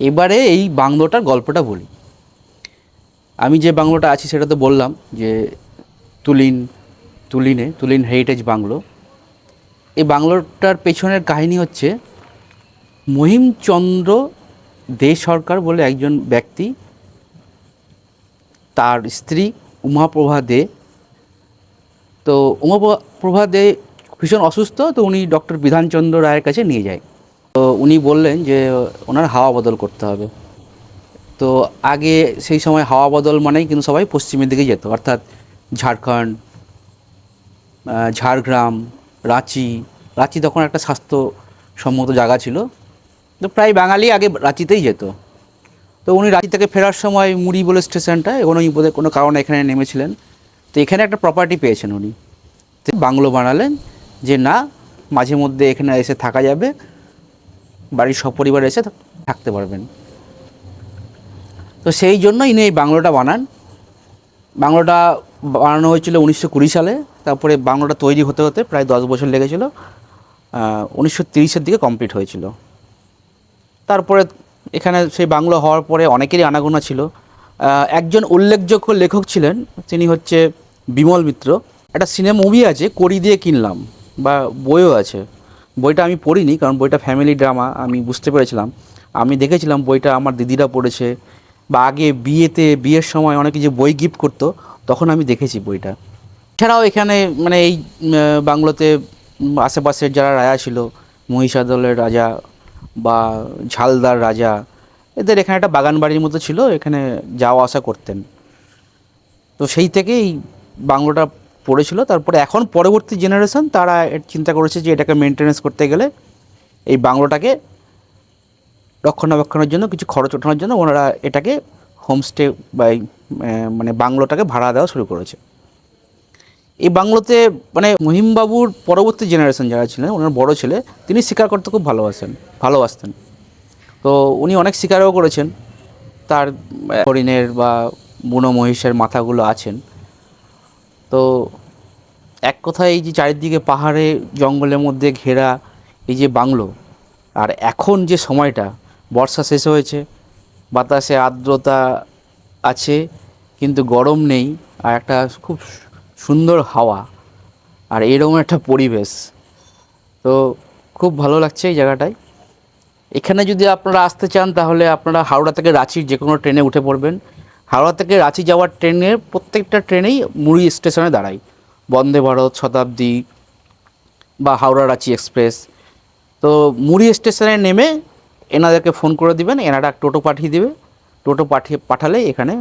এবারে এই বাংলোটার গল্পটা বলি। আমি যে বাংলোটা আছি সেটা তো বললাম যে তুলিন, তুলিনে, তুলিন হেরিটেজ বাংলো। এই বাংলোটার পেছনের কাহিনী হচ্ছে মহিমচন্দ্র দে সরকার বলে একজন ব্যক্তি, তার স্ত্রী উমাপ্রভা দে। তো উমাপ্রভা দে ভীষণ অসুস্থ, তো উনি ডক্টর বিধানচন্দ্র রায়ের কাছে নিয়ে যায়। তো উনি বললেন যে ওনার হাওয়া বদল করতে হবে। তো আগে সেই সময় হাওয়া বদল মানেই কিন্তু সবাই পশ্চিমের দিকে যেত, অর্থাৎ ঝাড়খণ্ড ঝাড়গ্রাম, রাঁচি। রাঁচি তখন একটা স্বাস্থ্যসম্মত জায়গা ছিল। তো প্রায় বাঙালি আগে রাঁচিতেই যেত। তো উনি রাঁচি থেকে ফেরার সময় মুড়ি বলে স্টেশনটা এবং উনি বোধহয় কোনো কারণে এখানে নেমেছিলেন। তো এখানে একটা প্রপার্টি পেয়েছেন উনি। বাংলো বানালেন যে না, মাঝে মধ্যে এখানে এসে থাকা যাবে। বাড়ির সপরিবার এসে থাকতে পারবেন। তো সেই জন্য ইনি এই বাংলোটা বানান। বাংলোটা বানানো হয়েছিল উনিশশো কুড়ি সালে। তারপরে বাংলোটা তৈরি হতে হতে প্রায় দশ বছর লেগেছিল। উনিশশো তিরিশের দিকে কমপ্লিট হয়েছিল। তারপরে এখানে সেই বাংলো হওয়ার পরে অনেকেরই আনাগোনা ছিল। একজন উল্লেখযোগ্য লেখক ছিলেন, তিনি হচ্ছে বিমল মিত্র। একটা সিনেমা মুভি আছে, কড়ি দিয়ে কিনলাম, বা বইও আছে। বইটা আমি পড়িনি, কারণ বইটা ফ্যামিলি ড্রামা আমি বুঝতে পেরেছিলাম। আমি দেখেছিলাম বইটা আমার দিদিরা পড়েছে, বা আগে বিয়েতে, বিয়ের সময় অনেকে যে বই গিফট করতো, তখন আমি দেখেছি বইটা। এছাড়াও এখানে মানে এই বাংলোতে আশেপাশের যারা রাজা ছিল, মহিষাদলের রাজা বা ঝালদার রাজা, এদের এখানে একটা বাগান বাড়ির মতো ছিল, এখানে যাওয়া আসা করতেন। তো সেই থেকেই বাংলোটা পড়েছিল। তারপরে এখন পরবর্তী জেনারেশন তারা চিন্তা করেছে যে এটাকে মেনটেনেন্স করতে গেলে এই বাংলোটাকে রক্ষণাবেক্ষণের জন্য, কিছু খরচ ওঠানোর জন্য ওনারা এটাকে হোমস্টে বা মানে বাংলোটাকে ভাড়া দেওয়া শুরু করেছে। এই বাংলোতে মানে মহিমবাবুর পরবর্তী জেনারেশন যারা ছিলেন, ওনার বড় ছেলে, তিনি শিকার করতে খুব ভালোবাসেন, ভালোবাসতেন। তো উনি অনেক শিকারও করেছেন। তার হরিণের বা বুনো মহিষের মাথাগুলো আছেন। তো এক কথায় এই যে চারিদিকে পাহাড়ে, জঙ্গলের মধ্যে ঘেরা, এই যে বাংলো, আর এখন যে সময়টা, বর্ষা শেষ হয়েছে, বাতাসে আর্দ্রতা আছে, কিন্তু গরম নেই, আর একটা খুব সুন্দর হাওয়া, আর এরকম একটা পরিবেশ। তো খুব ভালো লাগছে এই জায়গাটায়। এখানে যদি আপনারা আসতে চান, তাহলে আপনারা হাওড়া থেকে রাঁচির যে কোনো ট্রেনে উঠে পড়বেন। হাওড়া থেকে রাঁচি যাওয়ার ট্রেনের, প্রত্যেকটা ট্রেনেই মুড়ি স্টেশনে দাঁড়ায় বন্দে ভারত শতাব্দী বা হাওড়া রাঁচি এক্সপ্রেস। তো মুড়ি স্টেশনে নেমে এনাদেরকে ফোন করে দিবেন, এনারা টোটো পাঠিয়ে দেবে। টোটো পাঠিয়ে পাঠালে এখানে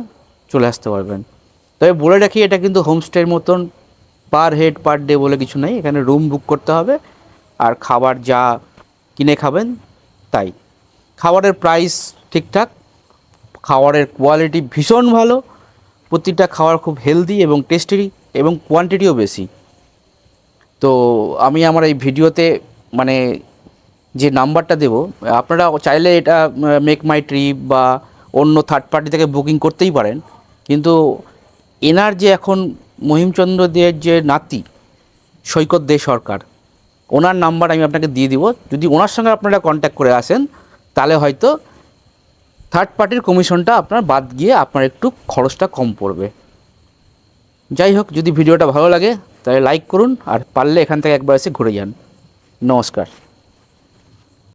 চলে আসতে পারবেন। তবে বলে রাখি, এটা কিন্তু হোমস্টের মতন পার হেড, পার ডে বলে কিছু নেই। এখানে রুম বুক করতে হবে আর খাবার যা কিনে খাবেন তাই। খাবারের প্রাইস ঠিকঠাক, খাবারের কোয়ালিটি ভীষণ ভালো, প্রতিটা খাবার খুব হেলদি এবং টেস্টি। এবং কোয়ান্টিটিও বেশি। তো আমি আমার এই ভিডিওতে মানে যে নাম্বারটা দেবো, আপনারা চাইলে এটা মেক মাই ট্রিপ বা অন্য থার্ড পার্টি থেকে বুকিং করতেই পারেন। কিন্তু এনার যে এখন মহিমচন্দ্র দের যে নাতি, সৈকত দে সরকার, ওনার নাম্বার আমি আপনাকে দিয়ে দিব। যদি ওনার সঙ্গে আপনারা কন্ট্যাক্ট করে আসেন, তাহলে হয়তো থার্ড পার্টির কমিশনটা আপনার বাদ গিয়ে আপনার একটু খরচটা কম পড়বে। যাই হোক যদি ভিডিওটা ভালো লাগে, তাহলে লাইক করুন আর পারলে এখান থেকে একবার এসে ঘুরে যান। নমস্কার।